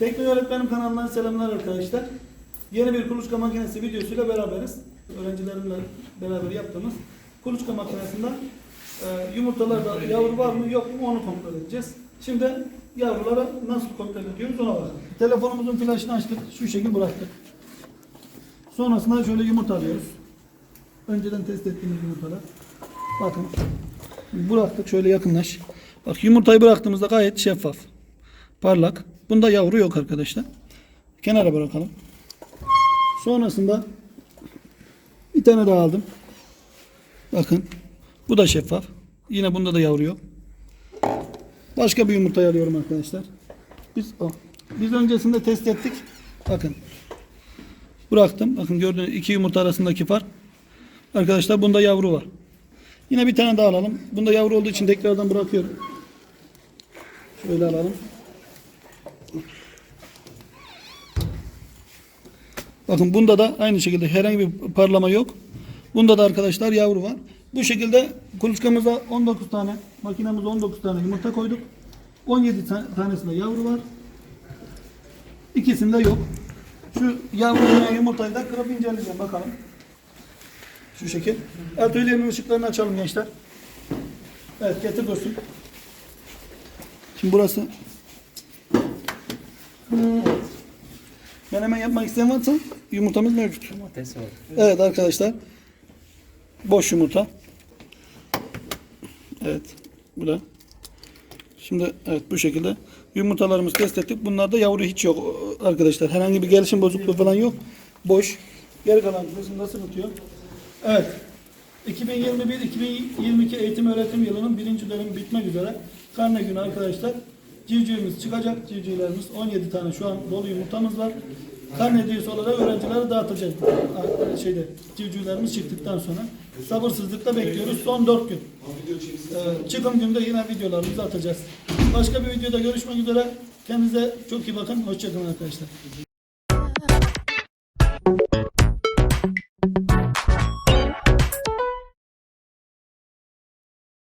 Teknik Öğretmenim kanalından selamlar arkadaşlar. Yeni bir kuluçka makinesi videosuyla beraberiz. Öğrencilerimle beraber yaptığımız kuluçka makinesinde e, yumurtalarda yavru var mı yok mu onu kontrol edeceğiz. Şimdi yavruları nasıl kontrol ediyoruz ona bakalım. Telefonumuzun flaşını açtık. Şu şekil bıraktık. Sonrasında şöyle yumurta alıyoruz. Önceden test ettiğimiz yumurtalar. Bakın. Bıraktık şöyle yakınlaş. Bak yumurtayı bıraktığımızda gayet şeffaf. Parlak. Bunda yavru yok arkadaşlar. Kenara bırakalım. Sonrasında bir tane daha aldım. Bakın. Bu da şeffaf. Yine bunda da yavru yok. Başka bir yumurtayı alıyorum arkadaşlar. Biz o. Biz öncesinde test ettik. Bakın. Bıraktım. Bakın gördüğünüz iki yumurta arasındaki fark. Arkadaşlar bunda yavru var. Yine bir tane daha alalım. Bunda yavru olduğu için tekrardan bırakıyorum. Şöyle alalım. Bakın bunda da aynı şekilde herhangi bir parlama yok. Bunda da arkadaşlar yavru var. Bu şekilde kuluçkamıza 19 tane, makinemize 19 tane yumurta koyduk. 17 ta- tanesinde yavru var. İkisinde yok. Şu yavru veya yumurtayı da kırıp inceleyeceğim bakalım. Şu şekil. Atölyenin ışıklarını açalım gençler. Evet getir dostum. Şimdi burası. Menemen yapmak isteyen varsa yumurtamız mevcut. Domates var. Evet arkadaşlar. Boş yumurta. Evet. Bu da. Şimdi evet bu şekilde yumurtalarımızı test ettik. Bunlarda yavru hiç yok arkadaşlar. Herhangi bir gelişim bozukluğu falan yok. Boş. Geri kalan kısmında sıkıntı yok. Evet. 2021-2022 eğitim öğretim yılının birinci dönemi bitmek üzere. Karne günü arkadaşlar. Civcivimiz çıkacak. Civcivlerimiz 17 tane şu an dolu yumurtamız var. Karne hediyesi olarak öğrencilere dağıtacağız. Şeyde, civcivlerimiz çıktıktan sonra. Sabırsızlıkla bekliyoruz. Son 4 gün. Ee, çıkım günde yine videolarımızı atacağız. Başka bir videoda görüşmek üzere. Kendinize çok iyi bakın. Hoşçakalın arkadaşlar.